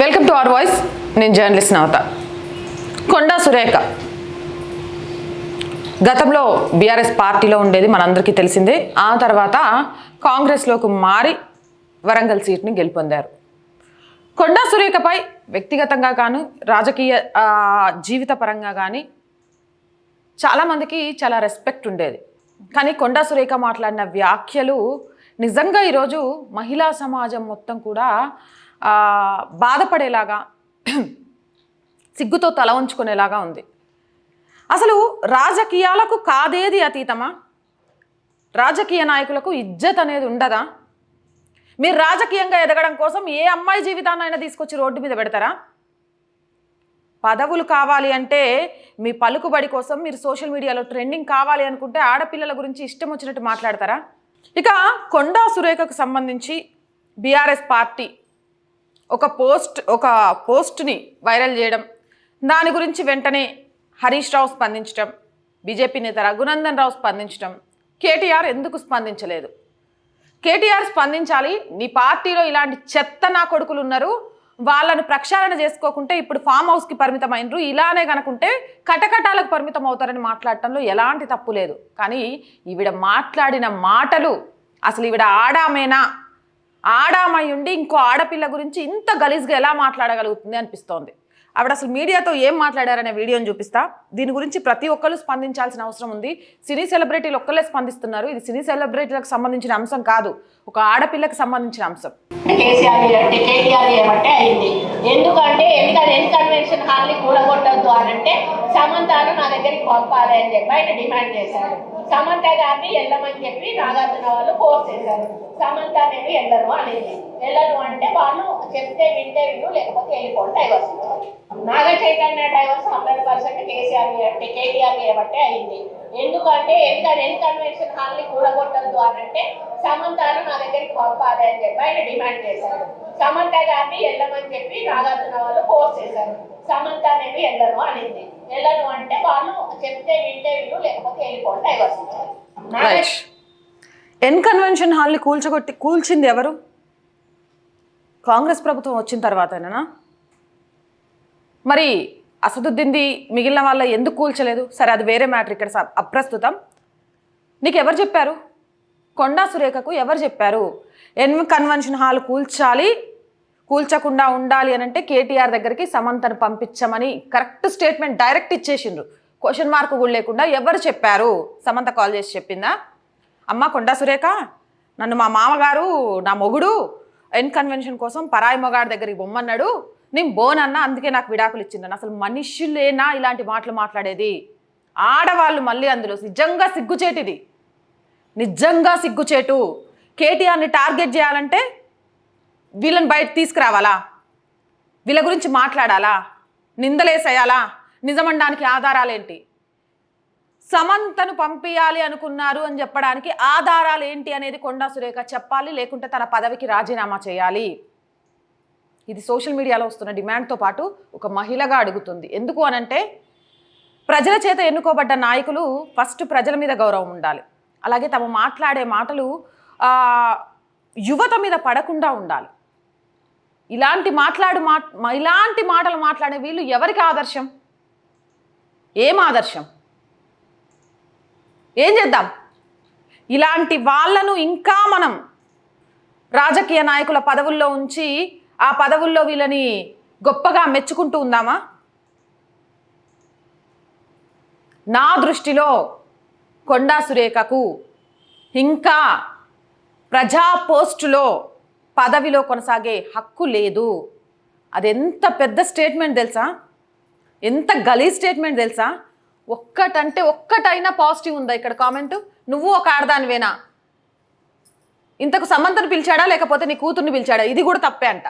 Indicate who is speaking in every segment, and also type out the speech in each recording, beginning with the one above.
Speaker 1: Welcome to our voice. నేను journalist నవత. కొండా సురేఖ. గతంలో BRS పార్టీలో ఉండేది మనందరికీ తెలిసిందే. ఆ తర్వాత కాంగ్రెస్లోకి మారి వరంగల్ సీట్ని గెలుపొందారు. కొండా సురేఖపై వ్యక్తిగతంగా కాను రాజకీయ జీవిత పరంగా కానీ చాలామందికి చాలా రెస్పెక్ట్ ఉండేది. కానీ కొండా సురేఖ మాట్లాడిన వ్యాఖ్యలు నిజంగా ఈరోజు మహిళా సమాజం మొత్తం కూడా బాధపడేలాగా సిగ్గుతో తల ఉంచుకునేలాగా ఉంది. అసలు రాజకీయాలకు కాదేది అతీతమా? రాజకీయ నాయకులకు ఇజ్జత్ అనేది ఉండదా? మీరు రాజకీయంగా ఎదగడం కోసం ఏ అమ్మాయి జీవితాన్నైనా తీసుకొచ్చి రోడ్డు మీద పెడతారా? పదవులు కావాలి అంటే మీ పలుకుబడి కోసం మీరు సోషల్ మీడియాలో ట్రెండింగ్ కావాలి అనుకుంటే ఆడపిల్లల గురించి ఇష్టం వచ్చినట్టు మాట్లాడతారా? ఇక కొండా సురేఖకు సంబంధించి బీఆర్ఎస్ పార్టీ ఒక పోస్ట్ ఒక పోస్ట్ని వైరల్ చేయడం దాని గురించి వెంటనే హరీష్ రావు స్పందించడం బీజేపీ నేత రఘునందన్ రావు స్పందించడం కేటీఆర్ ఎందుకు స్పందించలేదు? కేటీఆర్ స్పందించాలి నీ పార్టీలో ఇలాంటి చెత్త నా కొడుకులు ఉన్నారు వాళ్ళను ప్రక్షాళన చేసుకోకుంటే ఇప్పుడు ఫామ్ హౌస్కి పరిమితం అయినరు ఇలానే కనుకుంటే కటకటాలకు పరిమితం అవుతారని మాట్లాడటంలో ఎలాంటి తప్పు లేదు. కానీ ఈవిడ మాట్లాడిన మాటలు అసలు ఈవిడ ఆడామేనా? ఆడామై ఉండి ఇంకో ఆడపిల్ల గురించి ఇంత గలీజ్గా ఎలా మాట్లాడగలుగుతుంది అనిపిస్తోంది. ఆవిడ అసలు మీడియాతో ఏం మాట్లాడారనే వీడియోని చూపిస్తా. దీని గురించి ప్రతి ఒక్కరు స్పందించాల్సిన అవసరం ఉంది. సినీ సెలబ్రిటీలు ఒక్కలే స్పందిస్తున్నారు. ఇది సినీ సెలబ్రిటీలకు సంబంధించిన అంశం కాదు. ఒక ఆడపిల్లకి సంబంధించిన అంశం.
Speaker 2: ఎందుకంటే కన్వెన్షన్ హాల్ని కూడగొట్టద్దు అని అంటే సమంతను నా దగ్గరికి పంపాలి అని చెప్పి ఆయన డిమాండ్ చేశారు. సమంత గారిని వెళ్ళమని చెప్పి నాగార్జున వాళ్ళు ఫోర్స్ చేశారు. సమంత నేను వెళ్ళను అనేది. వెళ్ళను అంటే వాళ్ళు చెప్తే వింటే విను లేకపోతే వెళ్ళిపోండి డైవర్స్. ఇచ్చారు Naga Chaitanya divorce hundred percent KCR అంటే కేటీఆర్ చేయబట్టే అయింది. ఎందుకంటే ఎందుకంటే ఎన్ కన్వెన్షన్ హాల్ని కూడగొట్టద్దు అని అంటే సమంతను నా దగ్గరికి పంపాలి అని చెప్పి ఆయన డిమాండ్ చేశారు. సమంత గారిని వెళ్ళమని చెప్పి నాగార్జున వాళ్ళు ఫోర్స్ చేశారు. సమంత అనేది వెళ్ళను అనింది. వెళ్ళను అంటే వాళ్ళు చెప్తే వింటే విను లేకపోతే వెళ్ళిపోండి డైవర్స్ ఇచ్చారు
Speaker 1: ఎన్ కన్వెన్షన్ హాల్ని కూల్చగొట్టి కూల్చింది ఎవరు? కాంగ్రెస్ ప్రభుత్వం వచ్చిన తర్వాతనేనా? మరి అసదుద్దింది మిగిలిన వాళ్ళ ఎందుకు కూల్చలేదు? సరే అది వేరే మ్యాటర్ ఇక్కడ స- అప్రస్తుతం. నీకు ఎవరు చెప్పారు? కొండా సురేఖకు ఎవరు చెప్పారు? ఎన్ కన్వెన్షన్ హాల్ కూల్చాలి కూల్చకుండా ఉండాలి అని అంటే కేటీఆర్ దగ్గరికి సమంతను పంపించమని కరెక్ట్ స్టేట్మెంట్ డైరెక్ట్ ఇచ్చేసిండ్రు. క్వశ్చన్ మార్క్ కూడా లేకుండా ఎవరు చెప్పారు? సమంత కాల్ చేసి చెప్పిందా? అమ్మ కొండా సురేఖ నన్ను మా మామగారు నా మొగుడు ఎన్ కన్వెన్షన్ కోసం పరాయి మొగాడి దగ్గరికి బొమ్మన్నాడు. నేను బోన్ అన్నా అందుకే నాకు విడాకులు ఇచ్చిందని అసలు మనుషులేనా ఇలాంటి మాటలు మాట్లాడేది? ఆడవాళ్ళు మళ్ళీ అందులో. నిజంగా సిగ్గుచేటిది. నిజంగా సిగ్గుచేటు. కేటీఆర్ని టార్గెట్ చేయాలంటే వీళ్ళని బయట తీసుకురావాలా? వీళ్ళ గురించి మాట్లాడాలా? నిందలేసేయాలా? నిజమనడానికి ఆధారాలేంటి? సమంతను పంపించాలి అనుకున్నారు అని చెప్పడానికి ఆధారాలు ఏంటి అనేది కొండా సురేఖ చెప్పాలి లేకుంటే తన పదవికి రాజీనామా చేయాలి. ఇది సోషల్ మీడియాలో వస్తున్న డిమాండ్తో పాటు ఒక మహిళగా అడుగుతుంది. ఎందుకు అనంటే ప్రజల చేత ఎన్నుకోబడ్డ నాయకులు ఫస్ట్ ప్రజల మీద గౌరవం ఉండాలి. అలాగే తమ మాట్లాడే మాటలు యువత మీద పడకుండా ఉండాలి. ఇలాంటి మాట్లాడు మా ఇలాంటి మాటలు మాట్లాడే వీళ్ళు ఎవరికి ఆదర్శం? ఏం ఆదర్శం? ఏం చేద్దాం? ఇలాంటి వాళ్ళను ఇంకా మనం రాజకీయ నాయకుల పదవుల్లో ఉంచి ఆ పదవుల్లో వీళ్ళని గొప్పగా మెచ్చుకుంటూ ఉందామా? నా దృష్టిలో కొండా సురేఖకు ఇంకా ప్రజా పోస్టులో పదవిలో కొనసాగే హక్కు లేదు. అది ఎంత పెద్ద స్టేట్మెంట్ తెలుసా? ఎంత గలీ స్టేట్మెంట్ తెలుసా? ఒక్కటంటే ఒక్కటైనా పాజిటివ్ ఉందా ఇక్కడ కామెంట్? నువ్వు ఒక ఆడదానివేనా? ఇంతకు సమంతను పిలిచాడా లేకపోతే నీ కూతుర్ని పిలిచాడా? ఇది కూడా తప్పే అంట.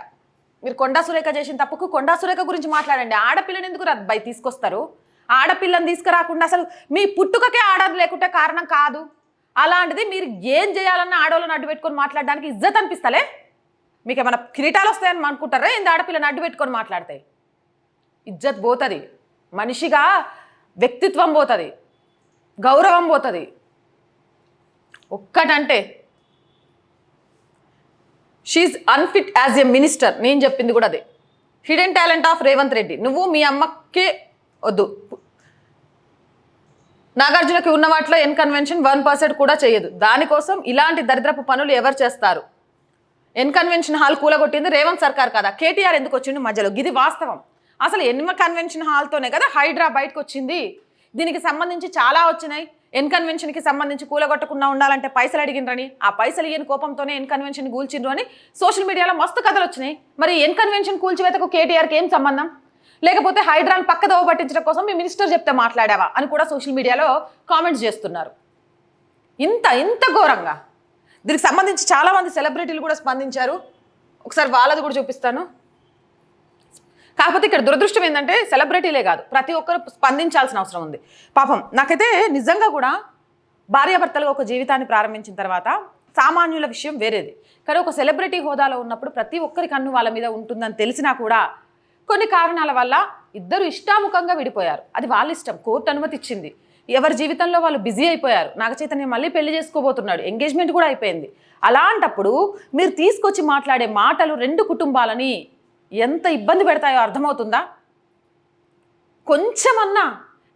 Speaker 1: మీరు కొండా సురేఖ చేసిన తప్పుకు కొండా సురేఖ గురించి మాట్లాడండి. ఆడపిల్లని ఎందుకు రా బై తీసుకొస్తారు? ఆడపిల్లని తీసుకురాకుండా అసలు మీ పుట్టుకకే ఆడది లేకుంటే కారణం కాదు. అలాంటిది మీరు ఏం చేయాలన్నా ఆడవాళ్ళని అడ్డు పెట్టుకొని మాట్లాడడానికి ఇజ్జత్ అనిపిస్తలే? మీకు ఏమైనా కిరీటాలు వస్తాయని అనుకుంటారా? ఇంత ఆడపిల్లని అడ్డు పెట్టుకొని మాట్లాడతాయి ఇజ్జత్ పోతుంది. మనిషిగా వ్యక్తిత్వం పోతుంది. గౌరవం పోతుంది. ఒక్కటంటే she unfit as a minister నేను చెప్పింది కూడా అదే. Hidden talent of Revanth Reddy నువ్వు మీ అమ్మకే వద్దు. నాగార్జునకి ఉన్న వాటిలో ఎన్ కన్వెన్షన్ వన్ పర్సెంట్ కూడా చేయదు. దానికోసం ఇలాంటి దరిద్రపు పనులు ఎవరు చేస్తారు? ఎన్ కన్వెన్షన్ హాల్ కూలగొట్టింది రేవంత్ సర్కార్ కదా? కేటీఆర్ ఎందుకు వచ్చిండు మధ్యలో? ఇది వాస్తవం. అసలు ఎన్ కన్వెన్షన్ హాల్తోనే కదా హైడ్రా బయటకు వచ్చింది దీనికి సంబంధించి చాలా వచ్చినాయి. ఇన్కన్వెన్షన్కి సంబంధించి కూలగొట్టకుండా ఉండాలంటే పైసలు అడిగినరని ఆ పైసలు ఇయ్యని కోపంతోనే ఇన్కన్వెన్షన్ కూల్చిండ్రు అని సోషల్ మీడియాలో మస్తు కథలు వచ్చినాయి. మరి ఇన్కన్వెన్షన్ కూల్చివేతకు కేటీఆర్కి ఏం సంబంధం? లేకపోతే హైడ్రాన్ పక్క దోవ పట్టించడం కోసం మీ మినిస్టర్ చెప్తే మాట్లాడావా అని కూడా సోషల్ మీడియాలో కామెంట్స్ చేస్తున్నారు. ఇంత ఇంత ఘోరంగా. దీనికి సంబంధించి చాలామంది సెలబ్రిటీలు కూడా స్పందించారు. ఒకసారి వాళ్ళది కూడా చూపిస్తాను. కాకపోతే ఇక్కడ దురదృష్టం ఏంటంటే సెలబ్రిటీలే కాదు ప్రతి ఒక్కరు స్పందించాల్సిన అవసరం ఉంది. పాపం నాకైతే నిజంగా కూడా భార్యాభర్తలుగా ఒక జీవితాన్ని ప్రారంభించిన తర్వాత సామాన్యుల విషయం వేరేది. కానీ ఒక సెలబ్రిటీ హోదాలో ఉన్నప్పుడు ప్రతి ఒక్కరి కన్ను వాళ్ళ మీద ఉంటుందని తెలిసినా కూడా కొన్ని కారణాల వల్ల ఇద్దరు ఇష్టాముఖంగా విడిపోయారు. అది వాళ్ళ ఇష్టం కోర్టు అనుమతి ఇచ్చింది ఎవరి జీవితంలో వాళ్ళు బిజీ అయిపోయారు. నాగచైతన్య మళ్ళీ పెళ్ళి చేసుకోబోతున్నాడు. ఎంగేజ్మెంట్ కూడా అయిపోయింది. అలాంటప్పుడు మీరు తీసుకొచ్చి మాట్లాడే మాటలు రెండు కుటుంబాలని ఎంత ఇబ్బంది పెడతాయో అర్థమవుతుందా? కొంచెమన్నా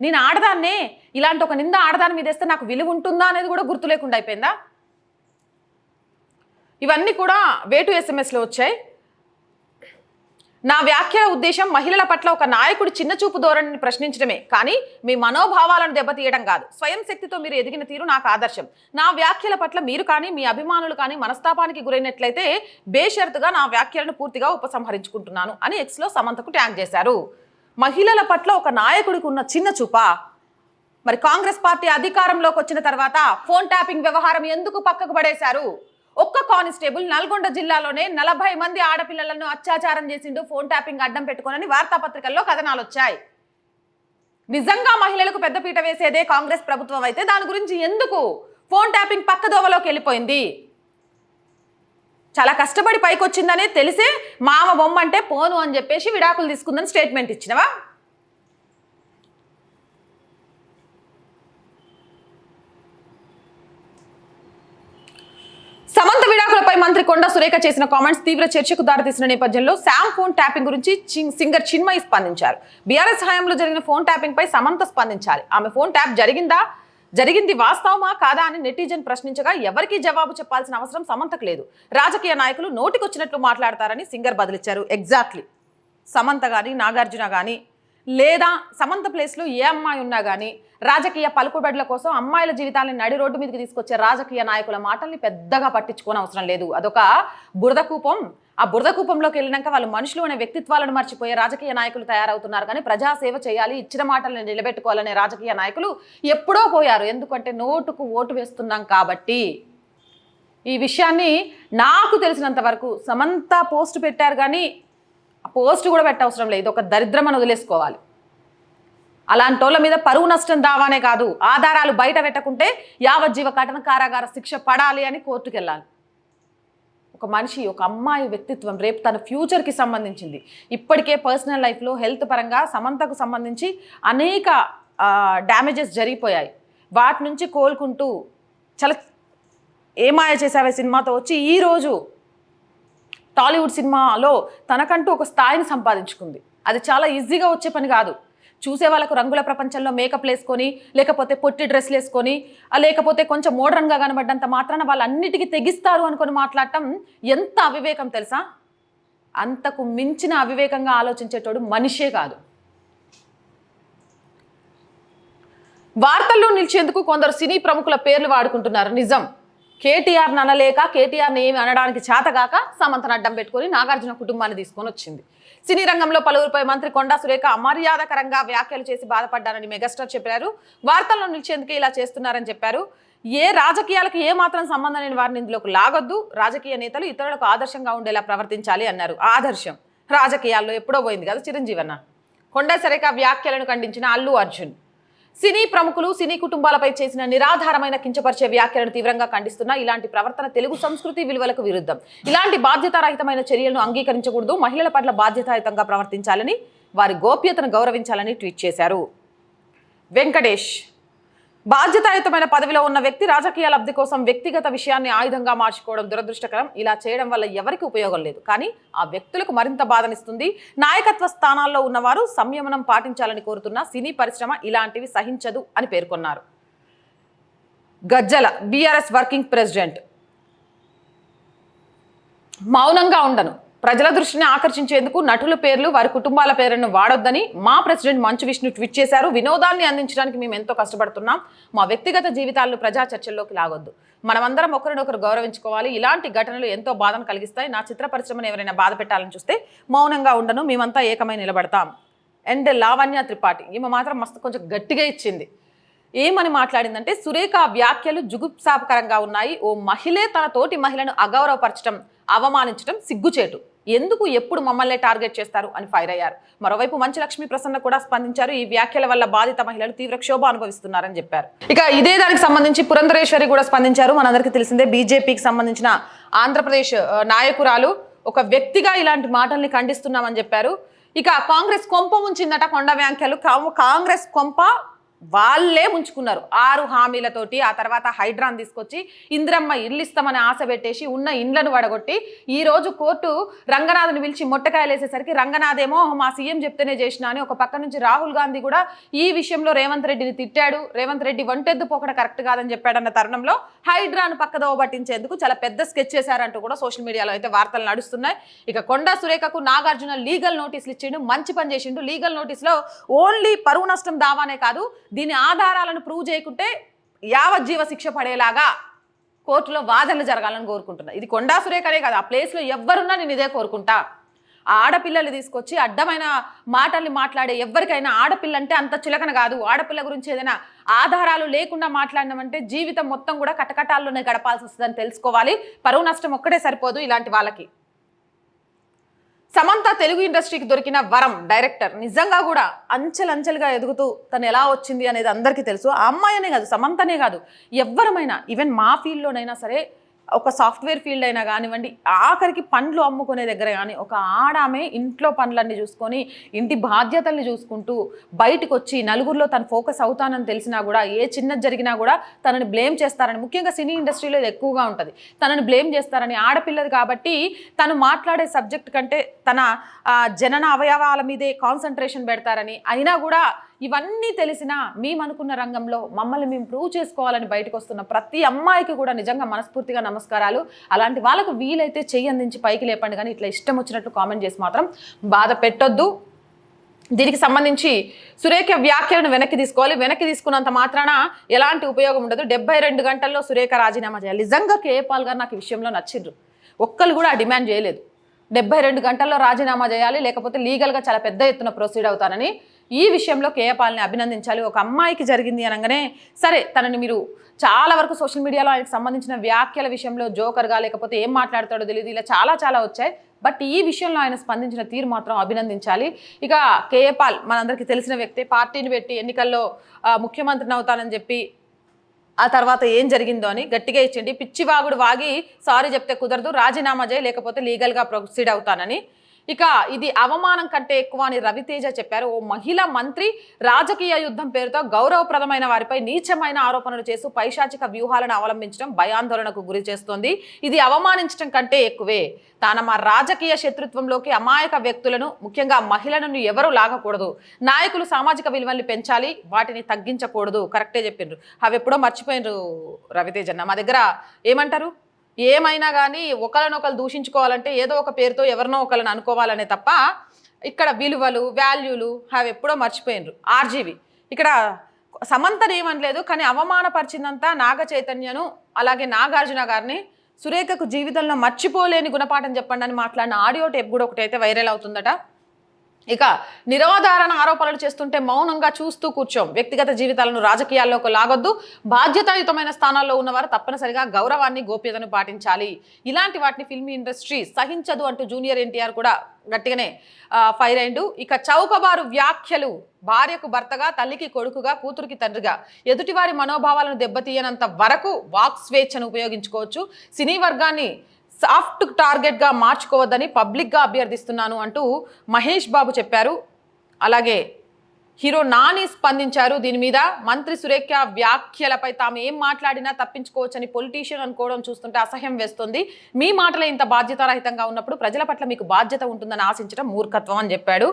Speaker 1: నేను ఆడదాన్నే ఇలాంటి ఒక నింద ఆడదాని మీద వేస్తే నాకు విలువ ఉంటుందా అనేది కూడా గుర్తు లేకుండా అయిపోయిందా? ఇవన్నీ కూడా వేటు ఎస్ఎంఎస్లో వచ్చాయి. నా వ్యాఖ్యల ఉద్దేశం మహిళల పట్ల ఒక నాయకుడి చిన్న చూపు ధోరణిని ప్రశ్నించడమే కానీ మీ మనోభావాలను దెబ్బతీయడం కాదు. స్వయం శక్తితో మీరు ఎదిగిన తీరు నాకు ఆదర్శం. నా వ్యాఖ్యల పట్ల మీరు కానీ మీ అభిమానులు కానీ మనస్తాపానికి గురైనట్లయితే బేషరతుగా నా వ్యాఖ్యలను పూర్తిగా ఉపసంహరించుకుంటున్నాను అని ఎక్స్లో సమంతకు ట్యాగ్ చేశారు. మహిళల పట్ల ఒక నాయకుడికి ఉన్న చిన్న చూపా? మరి కాంగ్రెస్ పార్టీ అధికారంలోకి వచ్చిన తర్వాత ఫోన్ ట్యాపింగ్ వ్యవహారం ఎందుకు పక్కకు పడేశారు? ఒక్క కానిస్టేబుల్ నల్గొండ జిల్లాలోనే నలభై మంది ఆడపిల్లలను అత్యాచారం చేసిండు. ఫోన్ ట్యాపింగ్ అడ్డం పెట్టుకోనని వార్తాపత్రికల్లో కథనాలు వచ్చాయి. నిజంగా మహిళలకు పెద్దపీట వేసేదే కాంగ్రెస్ ప్రభుత్వం అయితే. దాని గురించి ఎందుకు ఫోన్ ట్యాపింగ్ పక్క దోవలోకి వెళ్ళిపోయింది? చాలా కష్టపడి పైకి వచ్చిందనే తెలిసే మామ బొమ్మ అంటే పోను అని చెప్పేసి విడాకులు తీసుకుందని స్టేట్మెంట్ ఇచ్చినవా? సమంత విడాకులపై మంత్రి కొండ సురేఖ చేసిన కామెంట్స్ తీవ్ర చర్చకు దారితీసిన నేపథ్యంలో శామ్ ఫోన్ ట్యాపింగ్ గురించి చి- సింగర్ చిన్మయి స్పందించారు. బీఆర్ఎస్ హయాంలో జరిగిన ఫోన్ ట్యాపింగ్ పై సమంత స్పందించాలి. ఆమె ఫోన్ ట్యాప్ జరిగిందా? జరిగింది వాస్తవమా? కాదా? అని నెటిజన్ ప్రశ్నించగా ఎవరికీ జవాబు చెప్పాల్సిన అవసరం సమంతకు లేదు. రాజకీయ నాయకులు నోటికొచ్చినట్లు మాట్లాడతారని సింగర్ బదిలిచ్చారు. ఎగ్జాక్ట్లీ సమంత కానీ నాగార్జున కానీ లేదా సమంత ప్లేస్లో ఏ అమ్మాయి ఉన్నా కానీ రాజకీయ పలుకుబడుల కోసం అమ్మాయిల జీవితాన్ని నడి రోడ్డు మీదకి తీసుకొచ్చే రాజకీయ నాయకుల మాటల్ని పెద్దగా పట్టించుకోని అవసరం లేదు. అదొక బురద కూపం. ఆ బురద కూపంలోకి వెళ్ళినాక వాళ్ళు మనుషులు అనే వ్యక్తిత్వాలను మర్చిపోయే రాజకీయ నాయకులు తయారవుతున్నారు. కానీ ప్రజాసేవ చేయాలి ఇచ్చిన మాటలను నిలబెట్టుకోవాలనే రాజకీయ నాయకులు ఎప్పుడో పోయారు. ఎందుకంటే నోటుకు ఓటు వేస్తున్నాం కాబట్టి. ఈ విషయాన్ని నాకు తెలిసినంత వరకు సమంత పోస్ట్ పెట్టారు కానీ పోస్ట్ కూడా పెట్టవసరం లేదు. ఒక దరిద్రం అని వదిలేసుకోవాలి. అలాంటి వాళ్ళ మీద పరువు నష్టం దావానే కాదు. ఆధారాలు బయట పెట్టకుంటే యావజ్జీవ కఠిన కారాగార శిక్ష పడాలి అని కోర్టుకు వెళ్ళాలి ఒక మనిషి ఒక అమ్మాయి వ్యక్తిత్వం రేపు తన ఫ్యూచర్కి సంబంధించింది. ఇప్పటికే పర్సనల్ లైఫ్లో హెల్త్ పరంగా సమంతకు సంబంధించి అనేక డ్యామేజెస్ జరిగిపోయాయి. వాటి నుంచి కోలుకుంటూ చాలా ఏమాయ చేసావే సినిమాతో వచ్చి ఈరోజు టాలీవుడ్ సినిమాలో తనకంటూ ఒక స్థాయిని సంపాదించుకుంది. అది చాలా ఈజీగా వచ్చే పని కాదు. చూసే వాళ్ళకు రంగుల ప్రపంచంలో మేకప్ వేసుకొని లేకపోతే పొట్టి డ్రెస్లు వేసుకొని లేకపోతే కొంచెం మోడర్న్గా కనబడ్డంత మాత్రాన వాళ్ళన్నిటికీ తెగిస్తారు అనుకొని మాట్లాడటం ఎంత అవివేకం తెలుసా? అంతకు మించిన అవివేకంగా ఆలోచించేటోడు మనిషే కాదు. వార్తల్లో నిలిచేందుకు కొందరు సినీ ప్రముఖుల పేర్లు వాడుకుంటున్నారు. నిజం. కేటీఆర్ అనలేక కేటీఆర్ని ఏమి అనడానికి చేతగాక సమంతను అడ్డం పెట్టుకొని నాగార్జున కుటుంబాన్ని తీసుకొని వచ్చింది. సినీ రంగంలో పలువురుపై మంత్రి కొండా సురేఖ అమర్యాదకరంగా వ్యాఖ్యలు చేసి బాధపడ్డారని మెగాస్టార్ చెప్పారు. వార్తల్లో నిలిచేందుకే ఇలా చేస్తున్నారని చెప్పారు. ఏ రాజకీయాలకు ఏ మాత్రం సంబంధం లేని వారిని ఇందులోకి లాగొద్దు. రాజకీయ నేతలు ఇతరులకు ఆదర్శంగా ఉండేలా ప్రవర్తించాలి అన్నారు. ఆదర్శం రాజకీయాల్లో ఎప్పుడో పోయింది కదా చిరంజీవన్న. కొండా సురేఖ వ్యాఖ్యలను ఖండించిన అల్లు అర్జున్. సినీ ప్రముఖులు సినీ కుటుంబాలపై చేసిన నిరాధారమైన కించపరిచే వ్యాఖ్యలను తీవ్రంగా ఖండిస్తున్న ఇలాంటి ప్రవర్తన తెలుగు సంస్కృతి విలువలకు విరుద్ధం. ఇలాంటి బాధ్యతారహితమైన చర్యలను అంగీకరించకూడదు మహిళల పట్ల బాధ్యతాయుతంగా ప్రవర్తించాలని వారి గోప్యతను గౌరవించాలని ట్వీట్ చేశారు. వెంకటేష్ బాధ్యతాయుతమైన పదవిలో ఉన్న వ్యక్తి రాజకీయ లబ్ధి కోసం వ్యక్తిగత విషయాన్ని ఆయుధంగా మార్చుకోవడం దురదృష్టకరం. ఇలా చేయడం వల్ల ఎవరికి ఉపయోగం లేదు. కానీ ఆ వ్యక్తులకు మరింత బాధనిస్తుంది. నాయకత్వ స్థానాల్లో ఉన్నవారు సంయమనం పాటించాలని కోరుతున్న సినీ పరిశ్రమ ఇలాంటివి సహించదు అని పేర్కొన్నారు. Gajjala BRS working president. మౌనంగా ఉండను. ప్రజల దృష్టిని ఆకర్షించేందుకు నటుల పేర్లు వారి కుటుంబాల పేర్లను వాడొద్దని మా ప్రెసిడెంట్ మంచు విష్ణు ట్వీట్ చేశారు. వినోదాన్ని అందించడానికి మేము ఎంతో కష్టపడుతున్నాం. మా వ్యక్తిగత జీవితాలను ప్రజా చర్చల్లోకి లాగొద్దు. మనమందరం ఒకరినొకరు గౌరవించుకోవాలి. ఇలాంటి ఘటనలు ఎంతో బాధను కలిగిస్తాయి. నా చిత్ర పరిశ్రమను ఎవరైనా బాధ పెట్టాలని చూస్తే మౌనంగా ఉండను. మేమంతా ఏకమై నిలబడతాం. అండ్ లావణ్య త్రిపాఠి ఈమె మాత్రం మస్తు కొంచెం గట్టిగా ఇచ్చింది. ఏమని మాట్లాడిందంటే సురేఖ వ్యాఖ్యలు జుగుప్సాపకరంగా ఉన్నాయి. ఓ మహిళే తన తోటి మహిళను అగౌరవపరచడం అవమానించడం సిగ్గుచేటు. ఎందుకు ఎప్పుడు మమ్మల్నే టార్గెట్ చేస్తారు అని ఫైర్ అయ్యారు. మరోవైపు మంచి లక్ష్మీ ప్రసన్న కూడా స్పందించారు ఈ వ్యాఖ్యల వల్ల బాధిత మహిళలు తీవ్ర క్షోభ అనుభవిస్తున్నారని చెప్పారు. ఇక ఇదే దానికి సంబంధించి పురంధరేశ్వరి కూడా స్పందించారు. మనందరికీ తెలిసిందే బీజేపీకి సంబంధించిన ఆంధ్రప్రదేశ్ నాయకురాలు ఒక వ్యక్తిగా ఇలాంటి మాటల్ని ఖండిస్తున్నామని చెప్పారు. ఇక కాంగ్రెస్ కొంప ఉంచిందట కొండ వ్యాఖ్యలు. కాంగ్రెస్ కొంప వాళ్ళే ఉంచుకున్నారు ఆరు హామీలతోటి ఆ తర్వాత హైడ్రాన్ తీసుకొచ్చి ఇంద్రమ్మ ఇల్లు ఇస్తామని ఆశ పెట్టేసి ఉన్న ఇండ్లను వడగొట్టి ఈ రోజు కోర్టు రంగనాథ్ని పిలిచి మొట్టకాయలు వేసేసరికి మా సీఎం చెప్తేనే చేసిన అని ఒక పక్క నుంచి రాహుల్ గాంధీ కూడా ఈ విషయంలో రేవంత్ రెడ్డిని తిట్టాడు. రేవంత్ రెడ్డి వంటెద్దు పోకడ కరెక్ట్ కాదని చెప్పాడన్న తరుణంలో హైడ్రాను పక్కదోవ పట్టించేందుకు చాలా పెద్ద స్కెచ్ చేశారంటూ కూడా సోషల్ మీడియాలో అయితే వార్తలు నడుస్తున్నాయి. ఇక కొండా సురేఖకు నాగార్జున లీగల్ నోటీసులు ఇచ్చిండు మంచి పని చేసిండు. లీగల్ నోటీస్లో ఓన్లీ పరువు నష్టం దావానే కాదు దీని ఆధారాలను ప్రూవ్ చేయకుంటే యావజ్జీవ శిక్ష పడేలాగా కోర్టులో వాదనలు జరగాలని కోరుకుంటున్నా. ఇది కొండా సురేఖనే కాదు ఆ ప్లేస్లో ఎవ్వరున్నా నేను ఇదే కోరుకుంటా. ఆ ఆడపిల్లలు తీసుకొచ్చి అడ్డమైన మాటల్ని మాట్లాడే ఎవరికైనా ఆడపిల్ల అంటే అంత చులకన కాదు. ఆడపిల్ల గురించి ఏదైనా ఆధారాలు లేకుండా మాట్లాడినామంటే జీవితం మొత్తం కూడా కటకటాల్లోనే గడపాల్సి వస్తుందని తెలుసుకోవాలి. పరువు నష్టం ఒక్కటే సరిపోదు ఇలాంటి వాళ్ళకి. సమంత తెలుగు ఇండస్ట్రీకి దొరికిన వరం డైరెక్టర్ నిజంగా కూడా అంచెలంచెలుగా ఎదుగుతూ తను ఎలా వచ్చింది అనేది అందరికీ తెలుసు. ఆ అమ్మాయి అనే కాదు సమంతనే కాదు. ఎవ్వరమైనా ఈవెన్ మా ఫీల్డ్లోనైనా సరే ఒక సాఫ్ట్వేర్ ఫీల్డ్ అయినా కానివ్వండి ఆఖరికి పండ్లు అమ్ముకునే దగ్గర కానీ ఒక ఆడామే ఇంట్లో పనులన్నీ చూసుకొని ఇంటి బాధ్యతల్ని చూసుకుంటూ బయటకు వచ్చి నలుగురిలో తను ఫోకస్ అవుతానని తెలిసినా కూడా ఏ చిన్నది జరిగినా కూడా తనని బ్లేమ్ చేస్తారని ముఖ్యంగా సినీ ఇండస్ట్రీలో ఇది ఎక్కువగా ఉంటుంది. తనని బ్లేమ్ చేస్తారని ఆడపిల్లది కాబట్టి తను మాట్లాడే సబ్జెక్ట్ కంటే తన జనన అవయవాల మీదే కాన్సన్ట్రేషన్ పెడతారని అయినా కూడా ఇవన్నీ తెలిసినా మేము అనుకున్న రంగంలో మమ్మల్ని మేము ప్రూవ్ చేసుకోవాలని బయటకు వస్తున్న ప్రతి అమ్మాయికి కూడా నిజంగా మనస్ఫూర్తిగా నమస్కారాలు. అలాంటి వాళ్ళకు వీలైతే చెయ్యి అందించి పైకి లేపండి కానీ ఇట్లా ఇష్టం వచ్చినట్లు కామెంట్ చేసి మాత్రం బాధ పెట్టొద్దు. దీనికి సంబంధించి సురేఖ వ్యాఖ్యలను వెనక్కి తీసుకోవాలి. వెనక్కి తీసుకున్నంత మాత్రాన ఎలాంటి ఉపయోగం ఉండదు. డెబ్బై రెండు గంటల్లో సురేఖ రాజీనామా చేయాలి. నిజంగా కేపాల్ గారు నాకు ఈ విషయంలో నచ్చిండ్రు. ఒక్కరు కూడా ఆ డిమాండ్ చేయలేదు. డెబ్బై రెండు గంటల్లో రాజీనామా చేయాలి. లేకపోతే లీగల్గా చాలా పెద్ద ఎత్తున ప్రొసీడ్ అవుతానని ఈ విషయంలో కేఏపాల్ని అభినందించాలి. ఒక అమ్మాయికి జరిగింది అనగానే సరే తనని మీరు చాలా వరకు సోషల్ మీడియాలో ఆయనకు సంబంధించిన వ్యాఖ్యల విషయంలో జోకర్గా లేకపోతే ఏం మాట్లాడతాడో తెలియదు ఇలా చాలా చాలా వచ్చాయి. బట్ ఈ విషయంలో ఆయన స్పందించిన తీరు మాత్రం అభినందించాలి. ఇక కేఏపాల్ మనందరికీ తెలిసిన వ్యక్తి పార్టీని పెట్టి ఎన్నికల్లో ముఖ్యమంత్రిని అవుతానని చెప్పి ఆ తర్వాత ఏం జరిగిందో అని గట్టిగా ఇచ్చిండి పిచ్చివాగుడు వాగి సారీ చెప్తే కుదరదు రాజీనామా చేయి లేకపోతే లీగల్గా ప్రొసీడ్ అవుతానని ఇక ఇది అవమానం కంటే ఎక్కువ అని రవితేజ చెప్పారు. ఓ మహిళ మంత్రి రాజకీయ యుద్ధం పేరుతో గౌరవప్రదమైన వారిపై నీచమైన ఆరోపణలు చేస్తూ పైశాచిక వ్యూహాలను అవలంబించడం భయాందోళనకు గురి చేస్తోంది. ఇది అవమానించడం కంటే ఎక్కువే. తాను మా రాజకీయ శత్రుత్వంలోకి అమాయక వ్యక్తులను ముఖ్యంగా మహిళలను ఎవరూ లాగకూడదు. నాయకులు సామాజిక విలువల్ని పెంచాలి వాటిని తగ్గించకూడదు. కరెక్టే చెప్పిండ్రు. అవి ఎప్పుడో మర్చిపోయినరు రవితేజన్న. మా దగ్గర ఏమంటారు? ఏమైనా కానీ ఒకరినొకరు దూషించుకోవాలంటే ఏదో ఒక పేరుతో ఎవరినో ఒకరిని అనుకోవాలనే తప్ప ఇక్కడ విలువలు వాల్యూలు అవి ఎప్పుడో మర్చిపోయినరు. ఆర్జీవి. ఇక్కడ సమంతను ఏమనలేదు కానీ అవమానపరిచిందంతా నాగ చైతన్యను అలాగే నాగార్జున గారిని సురేఖకు జీవితంలో మర్చిపోలేని గుణపాఠం చెప్పండి అని మాట్లాడిన ఆడియో టేప్ కూడా ఒకటైతే వైరల్ అవుతుందట. ఇక నిరాధారణ ఆరోపణలు చేస్తుంటే మౌనంగా చూస్తూ కూర్చోం. వ్యక్తిగత జీవితాలను రాజకీయాల్లోకి లాగొద్దు. బాధ్యతాయుతమైన స్థానాల్లో ఉన్నవారు తప్పనిసరిగా గౌరవాన్ని గోప్యతను పాటించాలి. ఇలాంటి వాటిని ఫిల్మ్ ఇండస్ట్రీ సహించదు అంటూ జూనియర్ ఎన్టీఆర్ కూడా గట్టిగానే ఫైర్ అయిండు. ఇక చౌకబారు వ్యాఖ్యలు భార్యకు భర్తగా తల్లికి కొడుకుగా కూతురికి తండ్రిగా. ఎదుటివారి మనోభావాలను దెబ్బతీయనంత వరకు వాక్ స్వేచ్ఛను ఉపయోగించుకోవచ్చు. సినీ వర్గాన్ని సాఫ్ట్ టార్గెట్గా మార్చుకోవద్దని పబ్లిక్గా అభ్యర్థిస్తున్నాను అంటూ మహేష్ బాబు చెప్పారు. అలాగే హీరో నాని స్పందించారు. దీని మీద మంత్రి సురేఖ వ్యాఖ్యలపై తాము ఏం మాట్లాడినా తప్పించుకోవచ్చని పొలిటీషియన్ అనుకోవడం చూస్తుంటే అసహ్యం వేస్తుంది. మీ మాటలే ఇంత బాధ్యతారహితంగా ఉన్నప్పుడు ప్రజల పట్ల మీకు బాధ్యత ఉంటుందని ఆశించడం మూర్ఖత్వం అని చెప్పాడు.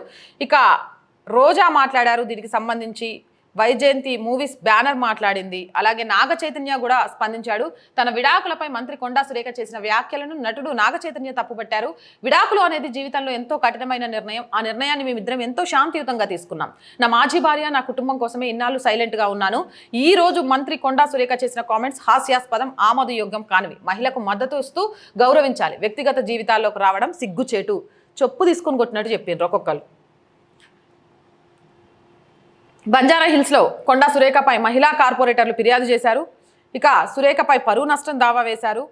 Speaker 1: ఇక రోజా మాట్లాడారు. దీనికి సంబంధించి వైజయంతి మూవీస్ బ్యానర్ మాట్లాడింది. అలాగే నాగ చైతన్య కూడా స్పందించాడు. తన విడాకులపై మంత్రి కొండా సురేఖ చేసిన వ్యాఖ్యలను నటుడు నాగ చైతన్య తప్పుపట్టారు. విడాకులు అనేది జీవితంలో ఎంతో కఠినమైన నిర్ణయం. ఆ నిర్ణయాన్ని మేమిద్దరం ఎంతో శాంతియుతంగా తీసుకున్నాం. నా మాజీ భార్య నా కుటుంబం కోసమే ఇన్నాళ్ళు సైలెంట్గా ఉన్నాను. ఈ రోజు మంత్రి కొండా సురేఖ చేసిన కామెంట్స్ హాస్యాస్పదం ఆమోదయోగ్యం కానివి. మహిళకు మద్దతు ఇస్తూ గౌరవించాలి. వ్యక్తిగత జీవితాల్లోకి రావడం సిగ్గుచేటు. చొప్పు తీసుకుని కొట్టినట్టు చెప్పిండ్రు ఒక్కొక్కరు బంజారా హిల్స్లో కొండా సురేఖపై మహిళా కార్పొరేటర్లు ఫిర్యాదు చేశారు. ఇక సురేఖపై పరువు నష్టం దావా వేశారు.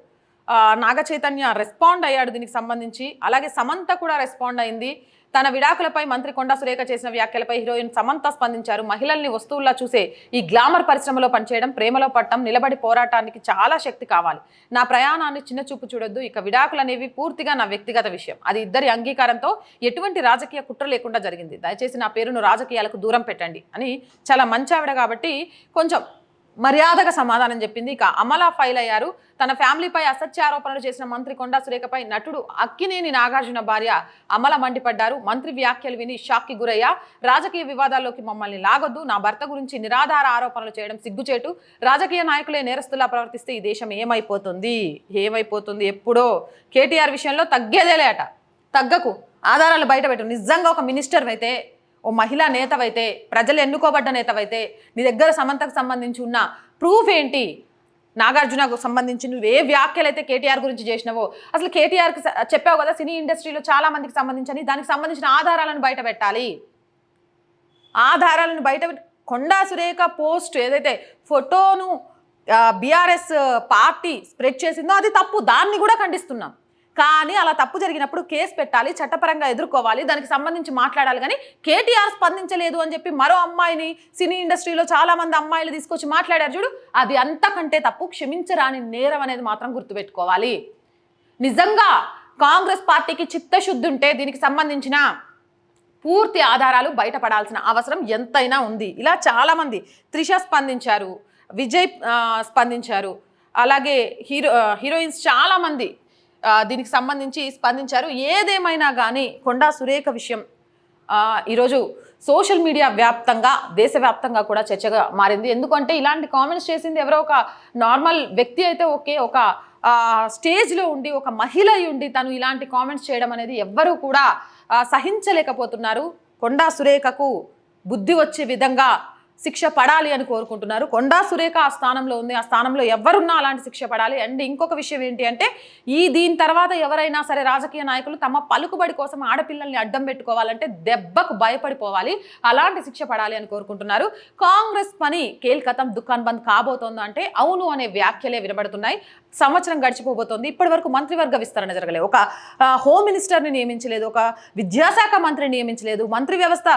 Speaker 1: నాగచైతన్య నాగ చైతన్య రెస్పాండ్ అయ్యాడు దీనికి సంబంధించి. అలాగే సమంత కూడా రెస్పాండ్ అయింది. తన విడాకులపై మంత్రి కొండా సురేఖ చేసిన వ్యాఖ్యలపై హీరోయిన్ సమంత స్పందించారు. మహిళల్ని వస్తువుల్లా చూసే ఈ గ్లామర్ పరిశ్రమలో పనిచేయడం ప్రేమలో పట్టడం నిలబడి పోరాటానికి చాలా శక్తి కావాలి. నా ప్రయాణాన్ని చిన్న చూపు చూడొద్దు. ఇక విడాకులు అనేవి పూర్తిగా నా వ్యక్తిగత విషయం. అది ఇద్దరి అంగీకారంతో ఎటువంటి రాజకీయ కుట్ర లేకుండా జరిగింది. దయచేసి నా పేరును రాజకీయాలకు దూరం పెట్టండి అని చాలా మంచి ఆవిడ కాబట్టి కొంచెం మర్యాదగా సమాధానం చెప్పింది. ఇక అమలా ఫైల్ అయ్యారు. తన ఫ్యామిలీపై అసత్య ఆరోపణలు చేసిన మంత్రి కొండా సురేఖపై నటుడు అక్కినేని నాగార్జున భార్య అమల మండిపడ్డారు. మంత్రి వ్యాఖ్యలు విని షాక్కి గురయ్యా. రాజకీయ వివాదాల్లోకి మమ్మల్ని లాగొద్దు. నా భర్త గురించి నిరాధార ఆరోపణలు చేయడం సిగ్గుచేటు. రాజకీయ నాయకులే నేరస్తులా ప్రవర్తిస్తే ఈ దేశం ఏమైపోతుంది? ఏమైపోతుంది ఎప్పుడో? కేటీఆర్ విషయంలో తగ్గేదేలేట. తగ్గకు. ఆధారాలు బయటపెట్టు నిజంగా ఒక మినిస్టర్ అయితే ఓ మహిళా నేతవైతే ప్రజలు ఎన్నుకోబడ్డ నేతవైతే నీ దగ్గర సమంతకు సంబంధించి ఉన్న ప్రూఫ్ ఏంటి? నాగార్జునకు సంబంధించి నువ్వు ఏ వ్యాఖ్యలు అయితే కేటీఆర్ గురించి చేసినావో అసలు కేటీఆర్కి చెప్పావు కదా సినీ ఇండస్ట్రీలో చాలా మందికి సంబంధించని దానికి సంబంధించిన ఆధారాలను బయట పెట్టాలి. ఆధారాలను బయట కొండా సురేఖ పోస్ట్ ఏదైతే ఫోటోను బీఆర్ఎస్ పార్టీ స్ప్రెడ్ చేసిందో అది తప్పు దాన్ని కూడా ఖండిస్తున్నాం. కానీ అలా తప్పు జరిగినప్పుడు కేసు పెట్టాలి చట్టపరంగా ఎదుర్కోవాలి దానికి సంబంధించి మాట్లాడాలి కానీ కేటీఆర్ స్పందించలేదు అని చెప్పి మరో అమ్మాయిని సినీ ఇండస్ట్రీలో చాలా మంది అమ్మాయిలు తీసుకొచ్చి మాట్లాడారు చూడు అది అంతకంటే తప్పు క్షమించరాని నేరం అనేది మాత్రం గుర్తుపెట్టుకోవాలి. నిజంగా కాంగ్రెస్ పార్టీకి చిత్తశుద్ధి ఉంటే దీనికి సంబంధించిన పూర్తి ఆధారాలు బయటపడాల్సిన అవసరం ఎంతైనా ఉంది. ఇలా చాలామంది త్రిష స్పందించారు విజయ్ స్పందించారు. అలాగే హీరో హీరోయిన్స్ చాలామంది దీనికి సంబంధించి స్పందించారు. ఏదేమైనా కానీ కొండా సురేఖ విషయం ఈరోజు సోషల్ మీడియా వ్యాప్తంగా దేశవ్యాప్తంగా కూడా చర్చగా మారింది. ఎందుకంటే ఇలాంటి కామెంట్స్ చేసింది ఎవరో ఒక నార్మల్ వ్యక్తి అయితే ఓకే ఒక స్టేజ్లో ఉండి ఒక మహిళ అయి ఉండి తను ఇలాంటి కామెంట్స్ చేయడం అనేది ఎవ్వరూ కూడా సహించలేకపోతున్నారు. కొండా సురేఖకు బుద్ధి వచ్చే విధంగా శిక్ష పడాలి అని కోరుకుంటున్నారు. కొండా సురేఖ ఆ స్థానంలో ఉంది. ఆ స్థానంలో ఎవరున్నా అలాంటి శిక్ష పడాలి. అండ్ ఇంకొక విషయం ఏంటి అంటే ఈ దీని తర్వాత ఎవరైనా సరే రాజకీయ నాయకులు తమ పలుకుబడి కోసం ఆడపిల్లల్ని అడ్డం పెట్టుకోవాలంటే దెబ్బకు భయపడిపోవాలి. అలాంటి శిక్ష పడాలి అని కోరుకుంటున్నారు. కాంగ్రెస్ పని కేల్కతం దుకాన్ బంద్ కాబోతోంది అంటే అవును అనే వ్యాఖ్యలే వినబడుతున్నాయి. సంవత్సరం గడిచిపోబోతోంది. ఇప్పటి వరకు మంత్రివర్గ విస్తరణ జరగలేదు. ఒక హోమ్ మినిస్టర్ని నియమించలేదు. ఒక విద్యాశాఖ మంత్రిని నియమించలేదు. మంత్రి వ్యవస్థ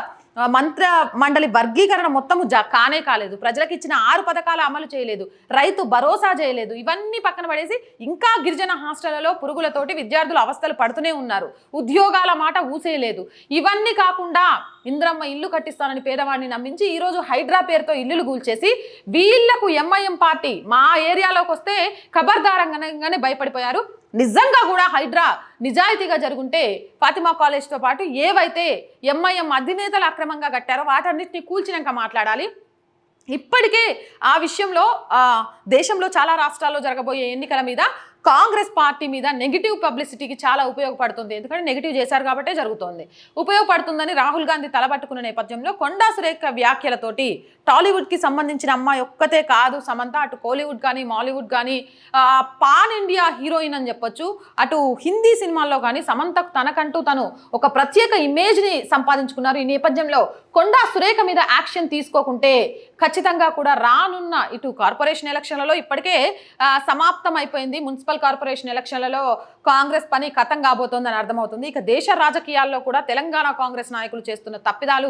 Speaker 1: మంత్ర మండలి వర్గీకరణ మొత్తము జ కానే కాలేదు. ప్రజలకు ఇచ్చిన ఆరు పథకాలు అమలు చేయలేదు. రైతు భరోసా చేయలేదు. ఇవన్నీ పక్కన పడేసి ఇంకా గిరిజన హాస్టళ్ళలో పురుగులతోటి విద్యార్థులు అవస్థలు పడుతూనే ఉన్నారు. ఉద్యోగాల మాట ఊసేయలేదు. ఇవన్నీ కాకుండా ఇంద్రమ్మ ఇల్లు కట్టిస్తానని పేదవాడిని నమ్మించి ఈరోజు హైడ్రా పేరుతో ఇల్లులు కూల్చేసి వీళ్ళకు ఎంఐఎం పార్టీ మా ఏరియాలోకి వస్తే ఖబర్దారంగానే భయపడిపోయారు. నిజంగా కూడా హైడ్రా నిజాయితీగా జరుగుంటే ఫాతిమా కాలేజ్తో పాటు ఏవైతే ఎంఐఎం అధినేతలు అక్రమంగా కట్టారో వాటన్నిటిని కూల్చినాక మాట్లాడాలి. ఇప్పటికే ఆ విషయంలో దేశంలో చాలా రాష్ట్రాల్లో జరగబోయే ఎన్నికల మీద కాంగ్రెస్ పార్టీ మీద నెగిటివ్ పబ్లిసిటీకి చాలా ఉపయోగపడుతుంది. ఎందుకంటే నెగిటివ్ చేశారు కాబట్టే జరుగుతోంది. ఉపయోగపడుతుందని రాహుల్ గాంధీ తలబట్టుకున్న నేపథ్యంలో కొండా సురేఖ వ్యాఖ్యలతోటి టాలీవుడ్కి సంబంధించిన అమ్మాయి ఒక్కతే కాదు సమంత అటు కోలీవుడ్ కానీ మాలీవుడ్ కానీ పాన్ ఇండియా హీరోయిన్ అని చెప్పొచ్చు అటు హిందీ సినిమాల్లో కానీ సమంతకు తనకంటూ తను ఒక ప్రత్యేక ఇమేజ్ని సంపాదించుకున్నారు. ఈ నేపథ్యంలో కొండా సురేఖ మీద యాక్షన్ తీసుకోకుంటే ఖచ్చితంగా కూడా రానున్న ఇటు కార్పొరేషన్ ఎలక్షన్లలో ఇప్పటికే సమాప్తం అయిపోయింది మున్సిపల్ మున్సిపల్ కార్పొరేషన్ ఎలక్షన్లలో కాంగ్రెస్ పని కథం కాబోతోందని అర్థమవుతుంది. ఇక దేశ రాజకీయాల్లో కూడా తెలంగాణ కాంగ్రెస్ నాయకులు చేస్తున్న తప్పిదాలు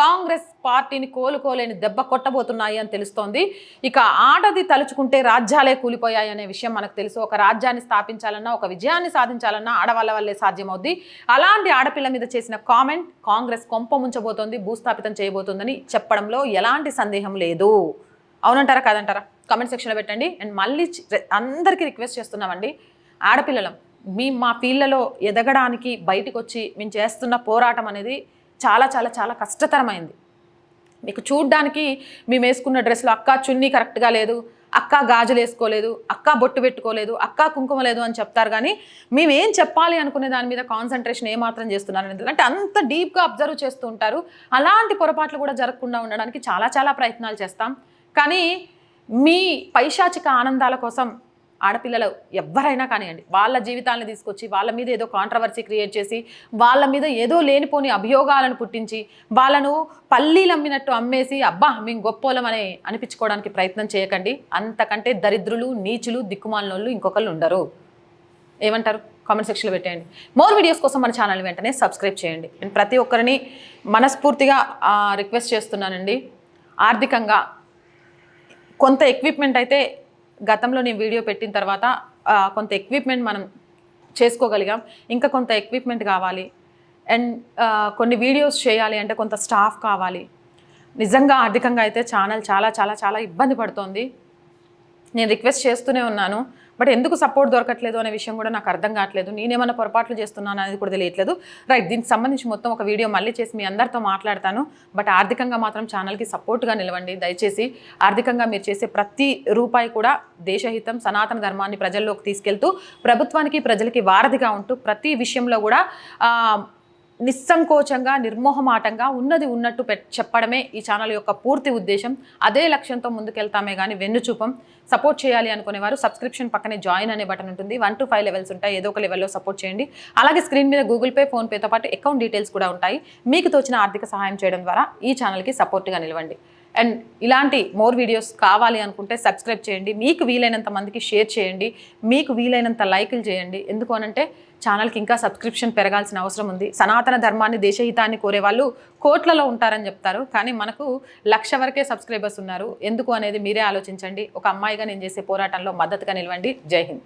Speaker 1: కాంగ్రెస్ పార్టీని కోలుకోలేని దెబ్బ కొట్టబోతున్నాయి అని తెలుస్తోంది. ఇక ఆడది తలుచుకుంటే రాజ్యాలే కూలిపోయాయి అనే విషయం మనకు తెలుసు. ఒక రాజ్యాన్ని స్థాపించాలన్నా ఒక విజయాన్ని సాధించాలన్నా ఆడవాళ్ళ వల్లే సాధ్యమవుద్ది. అలాంటి ఆడపిల్ల మీద చేసిన కామెంట్ కాంగ్రెస్ కొంప ముంచబోతోంది భూస్థాపితం చేయబోతోందని చెప్పడంలో ఎలాంటి సందేహం లేదు. అవునంటారా కాదంటారా? కమెంట్ సెక్షన్లో పెట్టండి. అండ్ మళ్ళీ అందరికీ రిక్వెస్ట్ చేస్తున్నామండి. ఆడపిల్లలం మీ మా ఫీల్డ్లలో ఎదగడానికి బయటకు వచ్చి మేము చేస్తున్న పోరాటం అనేది చాలా చాలా చాలా కష్టతరమైంది. మీకు చూడ్డానికి మేము వేసుకున్న డ్రెస్లో అక్క చున్నీ కరెక్ట్గా లేదు అక్క గాజులు వేసుకోలేదు అక్క బొట్టు పెట్టుకోలేదు అక్క కుంకుమ లేదు అని చెప్తారు కానీ మేము ఏం చెప్పాలి అనుకునే దాని మీద కాన్సన్ట్రేషన్ ఏమాత్రం చేస్తున్నారు అనేది అంటే అంత డీప్గా అబ్జర్వ్ చేస్తూ ఉంటారు. అలాంటి పొరపాట్లు కూడా జరగకుండా ఉండడానికి చాలా చాలా ప్రయత్నాలు చేస్తాం. కానీ మీ పైశాచిక ఆనందాల కోసం ఆడపిల్లలు ఎవరైనా కానివ్వండి వాళ్ళ జీవితాలను తీసుకొచ్చి వాళ్ళ మీద ఏదో కాంట్రవర్సీ క్రియేట్ చేసి వాళ్ళ మీద ఏదో లేనిపోని అభియోగాలను పుట్టించి వాళ్ళను పల్లీలు అమ్మినట్టు అమ్మేసి అబ్బా మేము గొప్పోలం అని అనిపించుకోవడానికి ప్రయత్నం చేయకండి. అంతకంటే దరిద్రులు నీచులు దిక్కుమాలనోళ్ళు ఇంకొకళ్ళు ఉండరు. ఏమంటారు? కామెంట్ సెక్షన్లో పెట్టేయండి. మోర్ వీడియోస్ కోసం మన ఛానల్ వెంటనే సబ్స్క్రైబ్ చేయండి. నేను ప్రతి ఒక్కరిని మనస్ఫూర్తిగా రిక్వెస్ట్ చేస్తున్నానండి. ఆర్థికంగా కొంత ఎక్విప్మెంట్ అయితే గతంలో నేను వీడియో పెట్టిన తర్వాత కొంత ఎక్విప్మెంట్ మనం చేసుకోగలిగాం. ఇంకా కొంత ఎక్విప్మెంట్ కావాలి. అండ్ కొన్ని వీడియోస్ చేయాలి అంటే కొంత స్టాఫ్ కావాలి. నిజంగా ఆర్థికంగా అయితే ఛానల్ చాలా చాలా చాలా ఇబ్బంది పడుతోంది. నేను రిక్వెస్ట్ చేస్తూనే ఉన్నాను. బట్ ఎందుకు సపోర్ట్ దొరకట్లేదు అనే విషయం కూడా నాకు అర్థం కావట్లేదు. నేనేమైనా పొరపాట్లు చేస్తున్నాను అనేది కూడా తెలియట్లేదు. రైట్ దీనికి సంబంధించి మొత్తం ఒక వీడియో మళ్ళీ చేసి మీ అందరితో మాట్లాడతాను. బట్ ఆర్థికంగా మాత్రం ఛానల్కి సపోర్ట్గా నిలవండి. దయచేసి ఆర్థికంగా మీరు చేసే ప్రతి రూపాయి కూడా దేశహితం సనాతన ధర్మాన్ని ప్రజల్లోకి తీసుకెళ్తూ ప్రభుత్వానికి ప్రజలకి వారధిగా ఉంటూ ప్రతి విషయంలో కూడా నిస్సంకోచంగా నిర్మోహమాటంగా ఉన్నది ఉన్నట్టు పెట్ చెప్పడమే ఈ ఛానల్ యొక్క పూర్తి ఉద్దేశం. అదే లక్ష్యంతో ముందుకెళ్తామే కానీ వెన్నుచూపం సపోర్ట్ చేయాలి అనుకునేవారు సబ్స్క్రిప్షన్ పక్కనే జాయిన్ అనే బటన్ ఉంటుంది. వన్ టు ఫైవ్ లెవెల్స్ ఉంటాయి. ఏదో ఒక లెవెల్లో సపోర్ట్ చేయండి. అలాగే స్క్రీన్ మీద గూగుల్ పే ఫోన్పేతో పాటు అకౌంట్ డీటెయిల్స్ కూడా ఉంటాయి. మీకు తోచిన ఆర్థిక సహాయం చేయడం ద్వారా ఈ ఛానల్కి సపోర్ట్గా నిలవండి. అండ్ ఇలాంటి మోర్ వీడియోస్ కావాలి అనుకుంటే సబ్స్క్రైబ్ చేయండి. మీకు వీలైనంత మందికి షేర్ చేయండి. మీకు వీలైనంత లైకులు చేయండి. ఎందుకు అనంటే ఛానల్కి ఇంకా సబ్స్క్రిప్షన్ పెరగాల్సిన అవసరం ఉంది. సనాతన ధర్మాన్ని దేశహితాన్ని కోరే వాళ్ళు కోట్లలో ఉంటారని చెప్తారు. కానీ మనకు లక్ష వరకే సబ్స్క్రైబర్స్ ఉన్నారు. ఎందుకు అనేది మీరే ఆలోచించండి. ఒక అమ్మాయిగా నేను చేసే పోరాటంలో మద్దతుగా నిలవండి. జై హింద్.